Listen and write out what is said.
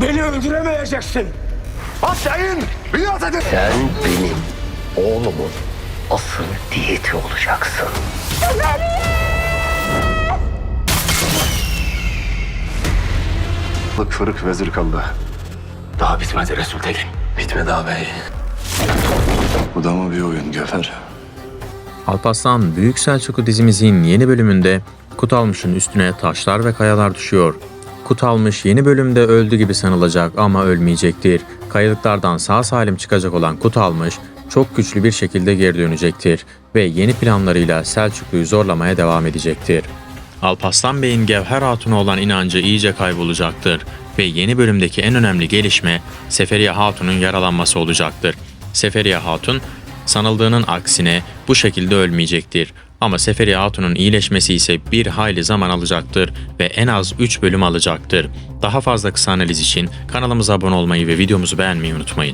Beni öldüremeyeceksin. Atlayın! Biat edin! Sen benim oğlumun asıl diyeti olacaksın. Fırık vezir kaldı. Daha bitmedi Resul Tekin. Bitmedi ağabey. Bu da mı bir oyun Göfer? Alparslan Büyük Selçuklu dizimizin yeni bölümünde Kutalmış'ın üstüne taşlar ve kayalar düşüyor. Kutalmış yeni bölümde öldü gibi sanılacak ama ölmeyecektir. Kayalıklardan sağ salim çıkacak olan Kutalmış çok güçlü bir şekilde geri dönecektir ve yeni planlarıyla Selçuklu'yu zorlamaya devam edecektir. Alparslan Bey'in Gevher Hatun'a olan inancı iyice kaybolacaktır ve yeni bölümdeki en önemli gelişme Seferiye Hatun'un yaralanması olacaktır. Seferiye Hatun sanıldığının aksine bu şekilde ölmeyecektir. Ama Seferiye Hatun'un iyileşmesi ise bir hayli zaman alacaktır ve en az 3 bölüm alacaktır. Daha fazla kısa analiz için kanalımıza abone olmayı ve videomuzu beğenmeyi unutmayın.